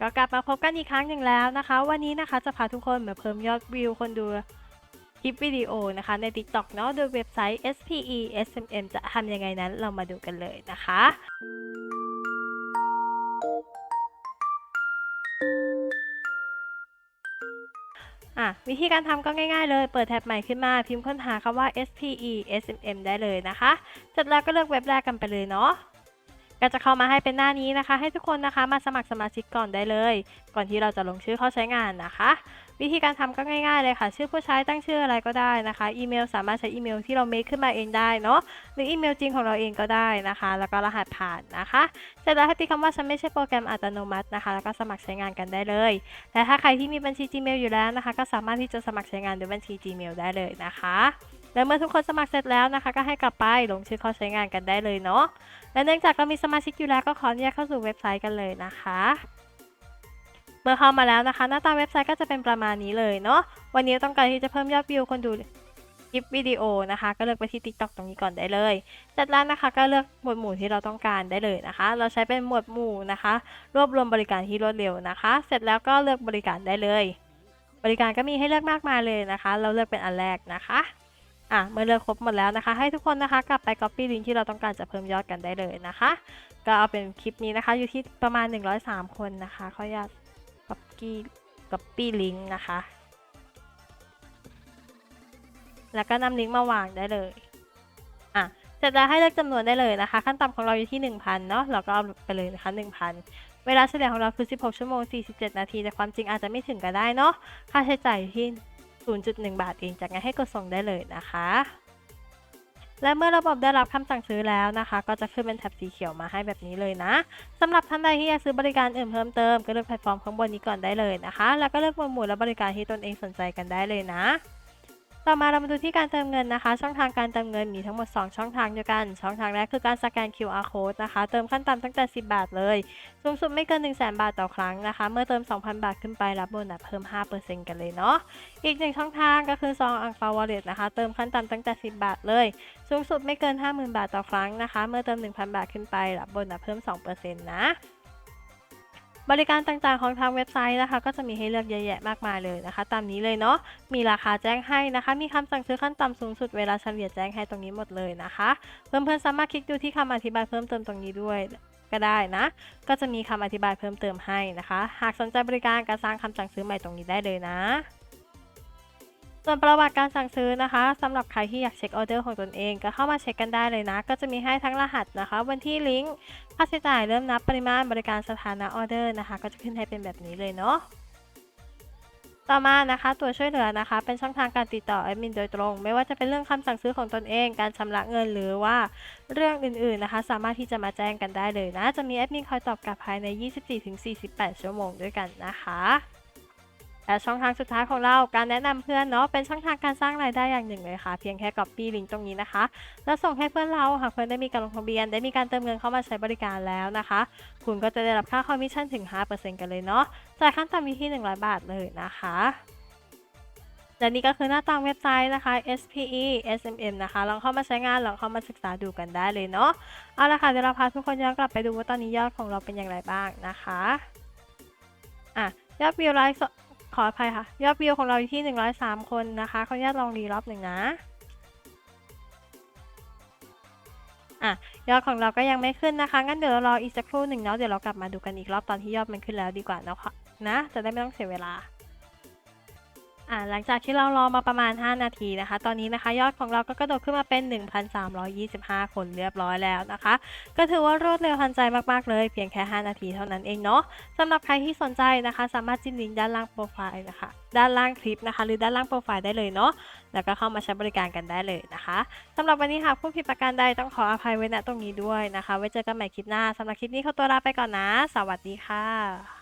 ก็กลับมาพบกันอีกครั้งหนึ่งแล้วนะคะ วันนี้นะคะจะพาทุกคนมาเพิ่มยอดวิวคนดูคลิปวิดีโอนะคะ ใน TikTok เนาะโดยเว็บไซต์ SPE SMM จะทำยังไงนั้นเรามาดูกันเลยนะคะอะวิธีการทำก็ง่ายๆเลย เปิดแท็บใหม่ขึ้นมา พิมพ์ค้นหาคำว่า SPE SMM ได้เลยนะคะ เสร็จแล้วก็เลือกเว็บแรกกันไปเลยเนาะ ก็จะเข้ามาให้เป็นหน้านี้นะคะ ให้ทุกคนนะคะมาสมัครสมาชิกก่อนได้เลย ก่อนที่เราจะลงชื่อเข้าใช้งานนะคะ วิธีการทำก็ง่ายๆเลยค่ะ ชื่อผู้ใช้ตั้งชื่ออะไรก็ได้นะคะอีเมลสามารถใช้อีเมลที่เราเมคขึ้นมาเองได้เนาะหรืออีเมลจริงของเราเองก็ได้นะคะ แล้วก็รหัสผ่านนะคะเสร็จแล้วให้ติ๊กคำว่าฉันไม่ใช่โปรแกรมอัตโนมัตินะคะ แล้วก็สมัครใช้งานกันได้เลยแต่ถ้าใครที่มีบัญชี Gmail อยู่แล้วนะคะ ก็สามารถที่จะสมัครใช้งานด้วยบัญชี Gmail ได้เลยนะคะ และเมื่อทุกคนสมัครเสร็จแล้วนะคะ ก็ให้กลับไปลงชื่อเข้าใช้งานกันได้เลยเนาะและเนื่องจากเรามีสมาชิกอยู่แล้วก็ขออนุญาตเข้าสู่เว็บไซต์กันเลยนะคะเมื่อเข้ามาแล้วนะคะ หน้าตาเว็บไซต์ก็จะเป็นประมาณนี้เลยเนาะวันนี้ต้องการที่จะเพิ่มยอดวิวคนดูคลิปวิดีโอนะคะ ก็เลือกไปที่ TikTok ตรงนี้ก่อนได้เลยเสร็จแล้วนะคะก็เลือกหมวดหมู่ที่เราต้องการได้เลยนะคะ เราใช้เป็นหมวดหมู่นะคะ รวบรวมบริการที่รวดเร็วนะคะ เสร็จแล้วก็เลือกบริการได้เลย บริการก็มีให้เลือกมากมายเลยนะคะ เราเลือกเป็นอันแรกนะคะ อะเมื่อเลือกครบหมดแล้วนะคะ ให้ทุกคนนะคะกลับไป copy link ที่เราต้องการจะเพิ่มยอดกันได้เลยนะคะ ก็เอาเป็นคลิปนี้นะคะ อยู่ที่ประมาณ 103 คนนะคะขออนุญาต copy copy link นะคะ แล้วก็นำลิงก์มาวางได้เลยอะเสร็จแล้วให้เลือกจำนวนได้เลยนะคะ ขั้นต่ำของเราอยู่ที่ 1,000 เนาะเราก็เอาไปเลยนะคะ 1,000เวลาเฉลี่ยของเราคือ 16 ชั่วโมง 47 นาที แต่ความจริงอาจจะไม่ถึงก็ได้เนาะ ค่าใช้จ่ายอยู่ที่ 0.1 บาทเองจากนั้นให้กดส่งได้เลยนะคะ และเมื่อระบบได้รับคำสั่งซื้อแล้วนะคะ ก็จะขึ้นเป็นแท็บสีเขียวมาให้แบบนี้เลยนะสำหรับท่านใดที่อยากซื้อบริการอื่นเพิ่มเติมก็เลือกแพลตฟอร์มข้างบนนี้ก่อนได้เลยนะคะ แล้วก็เลือกหมวดหมู่และบริการที่ตนเองสนใจกันได้เลยนะ ต่อมาเรามาดูที่การเติมเงินนะคะ ช่องทางการเติมเงินมีทั้งหมด 2 ช่องทางด้วยกัน ช่องทางแรกคือการสแกน QR code นะคะ เติมขั้นต่ำตั้งแต่ 10 บาทเลย สูงสุดไม่เกิน 1 0 0 0 0 0 บาทต่อครั้งนะคะ เมื่อเติม 2,000 บาทขึ้นไปรับโบนัสเพิ่ม 5%กันเลยเนาะ อีกหนึ่งช่องทางก็คือซองอังเปาวอลเล็ตนะคะ เติมขั้นต่ำตั้งแต่ 10 บาทเลย สูงสุดไม่เกิน 50,000 บาทต่อครั้งนะคะ เมื่อเติม 1,000 บาทขึ้นไปรับโบนัสเพิ่ม 2%นะ บริการต่างๆของทางเว็บไซต์นะคะ ก็จะมีให้เลือกเยอะแยะมากมายเลยนะคะ ตามนี้เลยเนาะมีราคาแจ้งให้นะคะ มีคำสั่งซื้อขั้นต่ำสูงสุดเวลาเฉลี่ยแจ้งให้ตรงนี้หมดเลยนะคะ เพื่อนๆสามารถคลิกดูที่คำอธิบายเพิ่มเติมตรงนี้ด้วยก็ได้นะ ก็จะมีคำอธิบายเพิ่มเติมให้นะคะ หากสนใจบริการการสร้างคำสั่งซื้อใหม่ตรงนี้ได้เลยนะ ส่วนประวัติการสั่งซื้อนะคะสำหรับใครที่อยากเช็คออเดอร์ของตนเองก็เข้ามาเช็คกันได้เลยนะ ก็จะมีให้ทั้งรหัสนะคะ วันที่ลิงก์ค่าใช้จ่ายเริ่มนับปริมาณบริการสถานะออเดอร์นะคะ ก็จะขึ้นให้เป็นแบบนี้เลยเนาะต่อมานะคะ ตัวช่วยเหลือนะคะ เป็นช่องทางการติดต่อแอดมินโดยตรง ไม่ว่าจะเป็นเรื่องคำสั่งซื้อของตนเอง การชำระเงินหรือว่าเรื่องอื่นๆนะคะ สามารถที่จะมาแจ้งกันได้เลยนะ จะมีแอดมินคอยตอบกลับภายใน 24-48 ชั่วโมงด้วยกันนะคะ และช่องทางสุดท้ายของเราการแนะนำเพื่อนเนาะเป็นช่องทางการสร้างรายได้อย่างหนึ่งเลยค่ะ เพียงแค่ copy ลิงก์ตรงนี้นะคะ แล้วส่งให้เพื่อนเราหากเพื่อนได้มีการลงทะเบียน ได้มีการเติมเงินเข้ามาใช้บริการแล้วนะคะ คุณก็จะได้รับค่าคอมมิชชั่นถึง 5%กันเลยเนาะจ่ายขั้นต่ำอยู่ที่ 100 บาทเลยนะคะและนี่ก็คือหน้าตาเว็บไซต์นะคะ SPE SMM นะคะ ลองเข้ามาใช้งานลองเข้ามาศึกษาดูกันได้เลยเนาะ เอาละค่ะ เดี๋ยวเราพาทุกคนย้อนกลับไปดูว่าตอนนี้ยอดของเราเป็นอย่างไรบ้างนะคะ อะ ยอดวิวไลฟ์ ขออภัยค่ะ ยอดวิวของเราอยู่ที่ 103 คนนะคะขออนุญาตลองรีรอบหนึ่งนะอะยอดของเราก็ยังไม่ขึ้นนะคะงั้นเดี๋ยวเรารออีกสักครู่หนึ่งเนาะเดี๋ยวเรากลับมาดูกันอีกรอบตอนที่ยอดมันขึ้นแล้วดีกว่าเนาะคะนะจะได้ไม่ต้องเสียเวลา อ่าหลังจากที่เรารอมาประมาณ 5 นาทีนะคะ ตอนนี้นะคะยอดของเราก็กระโดดขึ้นมาเป็น 1,325 คนเรียบร้อยแล้วนะคะ ก็ถือว่ารวดเร็วทันใจมากๆเลยเพียงแค่ 5 นาทีเท่านั้นเองเนาะสำหรับใครที่สนใจนะคะ สามารถจิ้มลิงก์ด้านล่างโปรไฟล์นะคะ ด้านล่างคลิปนะคะ หรือด้านล่างโปรไฟล์ได้เลยเนาะแล้วก็เข้ามาใช้บริการกันได้เลยนะคะสำหรับวันนี้หากผู้ผิดประการใดต้องขออภัยไว้ณตรงนี้ด้วยนะคะ ไว้เจอกันใหม่คลิปหน้าสำหรับคลิปนี้ขอตัวลาไปก่อนนะ สวัสดีค่ะ